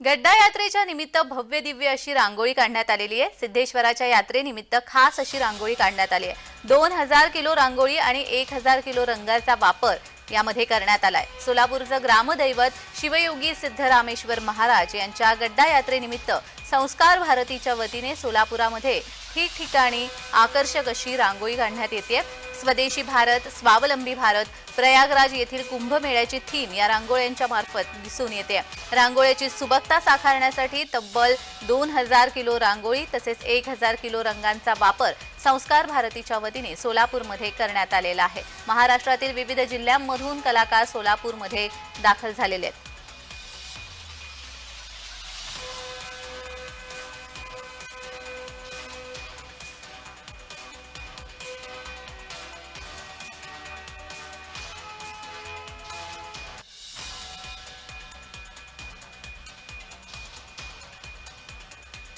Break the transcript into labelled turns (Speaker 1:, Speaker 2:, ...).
Speaker 1: गड्डा यात्रेच्या निमित्त भव्य दिव्य अशी रांगोळी काढण्यात आलेली आहे. सिद्धेश्वराच्या यात्रेनिमित्त खास अशी रांगोळी काढण्यात आली आहे. दोन हजार किलो रांगोळी आणि एक हजार किलो रंगाचा वापर यामध्ये करण्यात आलाय. सोलापूरचं ग्रामदैवत शिवयोगी सिद्धरामेश्वर महाराज यांच्या गड्डा यात्रेनिमित्त संस्कार भारतीच्या वतीने सोलापुरामध्ये ठिकठिकाणी आकर्षक अशी रांगोळी काढण्यात येते. स्वदेशी भारत स्वावलंबी भारत प्रयागराज येथील कुंभमेळ्याची थीम या रांगोळ्यांच्या मार्फत दिसून येते. रांगोळ्याची सुबकता साकारण्यासाठी तब्बल दोन हजार किलो रांगोळी तसेच एक हजार किलो रंगांचा वापर संस्कार भारतीच्या वतीने सोलापूरमध्ये करण्यात आलेला आहे. महाराष्ट्रातील विविध जिल्ह्यांमधून कलाकार सोलापूरमध्ये दाखल झालेले आहेत.